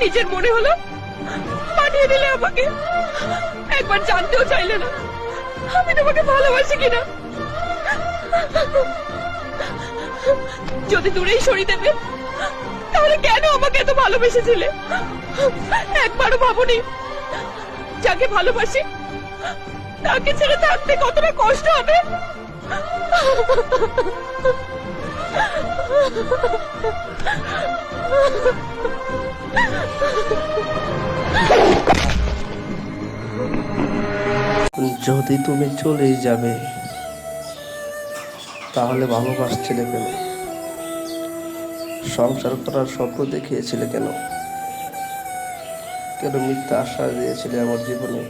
নিজের মনে হলো? পাঠিয়ে দিলে আমাকে। একবার জানতেও চাইলে না। আমি তোমাকে ভালোবাসি কিনা? যদি দূরেই সরিয়ে দেবে, তাহলে কেন আমাকে এত ভালোবেসেছিলে? একবারও ভাবনি, যাকে ভালোবাসি, তাকে ছেড়ে থাকতে কতটা কষ্ট হবে? যদি তুমি চলেই যাবে, তাহলে ভালোবাসছিলে কেন? সংসার করার স্বপ্ন দেখিয়েছিলে কেন? কেন মিথ্যা আশ্বাস দিয়েছিলে আমার জীবনে?